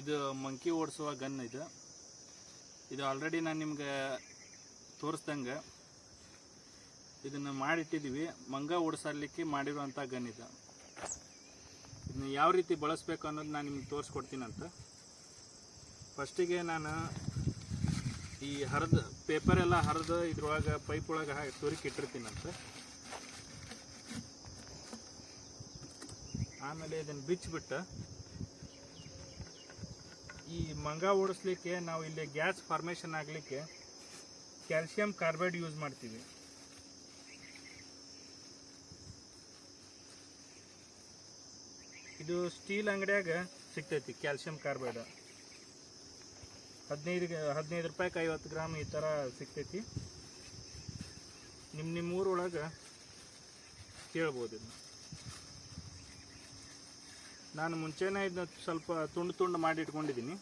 ಇದು ಮಂಕಿ ಓಡಿಸುವ ಗನ್ ಇದು. ಇದು ಆಲ್ರೆಡಿ ನಾನು ನಿಮ್ಗೆ ತೋರಿಸ್ದಂಗೆ. ಇದನ್ನು ಮಾಡಿಟ್ಟಿದ್ದೀವಿ ಮಂಗ ಓಡಿಸಲಿಕ್ಕೆ ಮಾಡಿರುವಂಥ ಗನ್ ಇದು. ಇದನ್ನ ಯಾವ ರೀತಿ ಬಳಸಬೇಕು ಅನ್ನೋದು ನಾನು ನಿಮ್ಗೆ ತೋರಿಸ್ಕೊಡ್ತೀನಂತ ಫಸ್ಟಿಗೆ ನಾನು ಈ ಹರಿದು ಪೇಪರ್ ಎಲ್ಲ ಹರಿದು ಇದ್ರೊಳಗೆ ಪೈಪ್ ಒಳಗೆ ಹಾಕಿ ತೋರಿಕೆ ಇಟ್ಟಿರ್ತೀನಂತ ಆಮೇಲೆ ಇದನ್ನು ಬಿಚ್ಚಿಬಿಟ್ಟು ಈ ಮಂಗ ಓಡಿಸ್ಲಿಕ್ಕೆ ನಾವು ಇಲ್ಲಿ ಗ್ಯಾಸ್ ಫಾರ್ಮೇಷನ್ ಆಗಲಿಕ್ಕೆ ಕ್ಯಾಲ್ಸಿಯಂ ಕಾರ್ಬೈಡ್ ಯೂಸ್ ಮಾಡ್ತೀವಿ. ಇದು ಸ್ಟೀಲ್ ಅಂಗಡಿಯಾಗ ಸಿಗ್ತೈತಿ ಕ್ಯಾಲ್ಸಿಯಂ ಕಾರ್ಬೈಡ್ ಹದಿನೈದು ಹದಿನೈದು ರೂಪಾಯಿಗೆ ಐವತ್ತು ಗ್ರಾಮ್ ಈ ಥರ ಸಿಗ್ತೈತಿ. ನಿಮ್ಮ ನಿಮ್ಮ ಊರೊಳಗೆ ಕೇಳ್ಬೋದು ಇದನ್ನ. ನಾನು ಮುಂಚೆನೇ ಇದನ್ನ ಸ್ವಲ್ಪ ತುಂಡು ತುಂಡು ಮಾಡಿ ಇಟ್ಕೊಂಡಿದ್ದೀನಿ.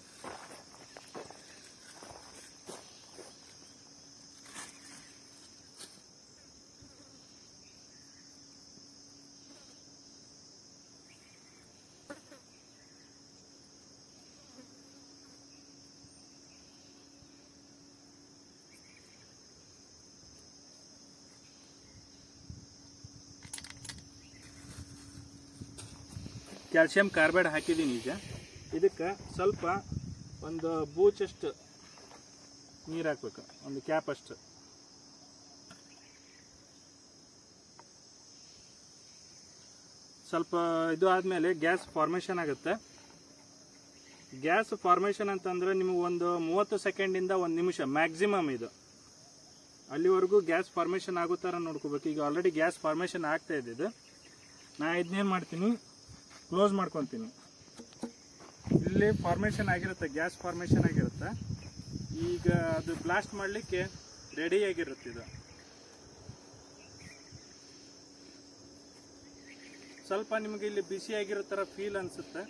ಕ್ಯಾಲ್ಸಿಯಂ ಕಾರ್ಬೈಡ್ ಹಾಕಿದ್ದೀನಿ ಈಗ. ಇದಕ್ಕೆ ಸ್ವಲ್ಪ ಒಂದು ಬೂಚಷ್ಟು ನೀರು ಹಾಕ್ಬೇಕು, ಒಂದು ಕ್ಯಾಪ್ ಅಷ್ಟು. ಸ್ವಲ್ಪ ಇದು ಆದಮೇಲೆ ಗ್ಯಾಸ್ ಫಾರ್ಮೇಷನ್ ಆಗುತ್ತೆ. ಗ್ಯಾಸ್ ಫಾರ್ಮೇಷನ್ ಅಂತಂದರೆ ನಿಮಗೆ ಒಂದು ಮೂವತ್ತು ಸೆಕೆಂಡಿಂದ ಒಂದು ನಿಮಿಷ, ಮ್ಯಾಕ್ಸಿಮಮ್ ಇದು. ಅಲ್ಲಿವರೆಗೂ ಗ್ಯಾಸ್ ಫಾರ್ಮೇಷನ್ ಆಗೋ ಥರ ನೋಡ್ಕೋಬೇಕು. ಈಗ ಆಲ್ರೆಡಿ ಗ್ಯಾಸ್ ಫಾರ್ಮೇಷನ್ ಆಗ್ತಾ ಇದೆ ಇದು. ನಾ ಇದನ್ನೇನು ಮಾಡ್ತೀನಿ ಕ್ಲೋಸ್ ಮಾಡ್ಕೊತೀನಿ. ಇಲ್ಲಿ ಫಾರ್ಮೇಷನ್ ಆಗಿರುತ್ತೆ ಗ್ಯಾಸ್ ಫಾರ್ಮೇಷನ್ ಆಗಿರುತ್ತೆ. ಈಗ ಅದು ಬ್ಲಾಸ್ಟ್ ಮಾಡಲಿಕ್ಕೆ ರೆಡಿ ಆಗಿರುತ್ತೆ ಇದು. ಸ್ವಲ್ಪ ನಿಮಗೆ ಇಲ್ಲಿ ಬಿಸಿ ಆಗಿರೋ ಥರ ಫೀಲ್ ಅನಿಸುತ್ತೆ.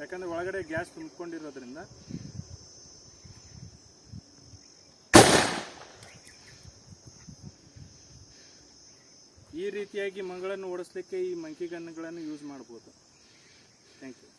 ಯಾಕಂದರೆ ಒಳಗಡೆ ಗ್ಯಾಸ್ ತುಂಬಿಕೊಂಡಿರೋದ್ರಿಂದ. ಈ ರೀತಿಯಾಗಿ ಮಂಗಳನ್ನು ಓಡಿಸ್ಲಿಕ್ಕೆ ಈ ಮಂಕಿ ಗನ್ಗಳನ್ನು ಯೂಸ್ ಮಾಡ್ಬೋದು. Thank you